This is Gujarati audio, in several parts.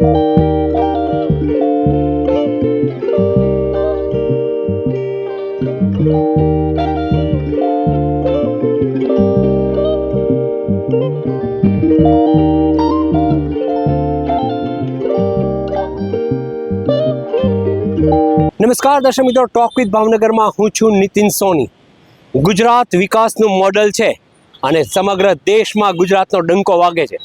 નમસ્કાર દર્શક મિત્રો, ટોક વિથ ભાવનગરમાં હું છું નીતિન સોની. ગુજરાત વિકાસનું મોડલ છે અને સમગ્ર દેશમાં ગુજરાતનો ડંકો વાગે છે.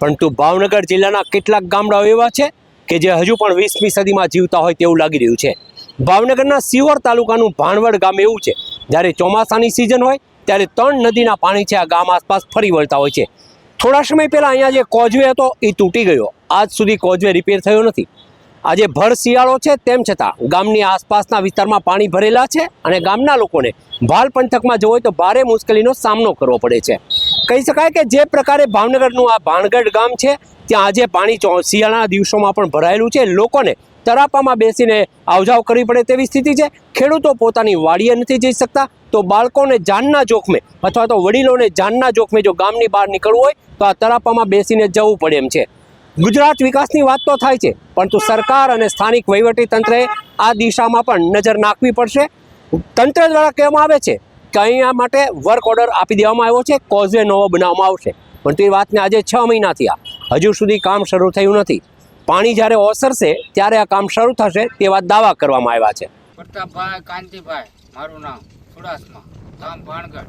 પરંતુ ભાવનગર જિલ્લાના કેટલાક ગામડાઓ એવા છે કે જે હજુ પણ વીસમી સદીમાં જીવતા હોય તેવું લાગી રહ્યું છે. ભાવનગરના સિવર તાલુકાનું ભાણવડ ગામ એવું છે. જ્યારે ચોમાસાની સિઝન હોય, ત્યારે ત્રણ નદીના પાણી છે આ ગામ આસપાસ ફરી વળતા હોય છે. થોડા સમય પહેલાં અહીંયા જે કોઝવે હતો, એ તૂટી ગયો. આજ સુધી કોઝવે રિપેર થયો નથી. આજે ભર શિયાળો છે, તેમ છતાં ગામની આસપાસના વિસ્તારમાં પાણી ભરેલા છે અને ગામના લોકોને ભાલ પંથકમાં જવું હોય તો ભારે મુશ્કેલીનો સામનો કરવો પડે છે. કહી શકાય કે જે પ્રકારે ભાવનગરનું આ ભાણગઢ ગામ છે, ત્યાં આજે પાણી શિયાળાના દિવસોમાં પણ ભરાયેલું છે. લોકોને તરાપામાં બેસીને આવજાવ કરવી પડે તેવી સ્થિતિ છે. ખેડૂતો પોતાની વાડીએ નથી જઈ શકતા. તો બાળકોને જાનના જોખમે અથવા તો વડીલોને જાનના જોખમે જો ગામની બહાર નીકળવું હોય, તો આ તરાપામાં બેસીને જવું પડે એમ છે. ગુજરાત વિકાસની વાત તો થાય છે, પરંતુ સરકાર અને સ્થાનિક વહીવટી તંત્રએ આ દિશામાં પણ નજર નાખવી પડશે. તંત્ર દ્વારા કહેવામાં આવે છે કે અહીંયા માટે વર્ક ઓર્ડર આપી દેવામાં આવ્યો છે? કોઝવે નવો બનાવવામાં આવશે. પણ તે વાતને આજે છ મહિના થયા. હજુ સુધી કામ શરૂ થયું નથી. પાણી જ્યારે ઓસરશે ત્યારે આ કામ શરૂ થશે તેવા દાવા કરવામાં આવ્યા છે. પ્રતાપભાઈ કાંતિભાઈ મારું નામ સુડાસમાં ગામ ભાણગઢ.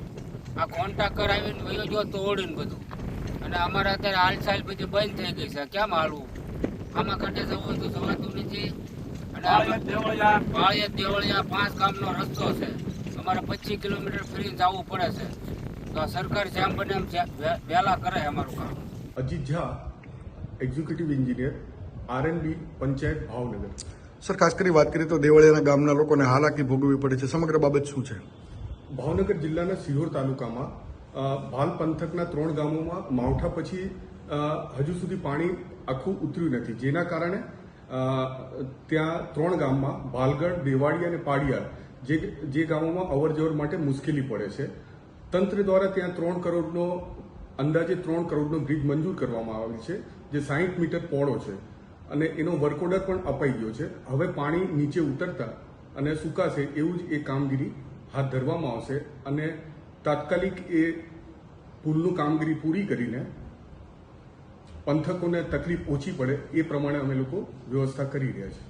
આ કોન્ટ્રાક્ટર આવીને વયો જો તોડીને બધું. અને અમારે અત્યારે હાલચાલ બધી બંધ થઈ ગઈ છે. કેમ હાલવું? આમાં કાંઠે જવું તો જવાતું નથી. અને આમાં દેવળિયા પાંચ ગામનો રસ્તો છે. અમારે પચીસ કિલોમીટર ફરી જવું પડે છે. તો આ સરકાર જેમ બને એમ વહેલા કરે અમારું કામ. Ajit Jha executive engineer RNB panchayat Bhavnagar. Sir ખાસ કરી વાત કરીએ તો દેવળિયાના ગામના લોકોને હાલાકી ભોગવવી પડે છે. સમગ્ર બાબત શું છે? ભાવનગર જિલ્લાના સિહોર તાલુકામાં ભાલ પંથકના ત્રણ ગામોમાં માવઠા પછી અ, હજુ સુધી પાણી આખું ઉતર્યું નથી. જેના કારણે ત્યાં ત્રણ ગામમાં ભાલગઢ દેવાડી અને પાડિયા જે જે ગામોમાં અવર જવર માટે મુશ્કેલી પડે છે. તંત્ર દ્વારા ત્યાં ત્રણ કરોડનો અંદાજે ત્રણ કરોડનો બ્રિજ મંજૂર કરવામાં આવેલ છે, જે સાહીઠ મીટર પહોળો છે અને એનો વર્કઓર્ડર પણ અપાઈ ગયો છે. હવે પાણી નીચે ઉતરતા અને સુકાશે એવું જ એ કામગીરી હાથ ધરવામાં આવશે અને તાત્કાલિક એ પુલનું કામગીરી પૂરી કરીને પંથકોને તકલીફ ઓછી પડે એ પ્રમાણે અમે લોકો વ્યવસ્થા કરી રહ્યા છીએ.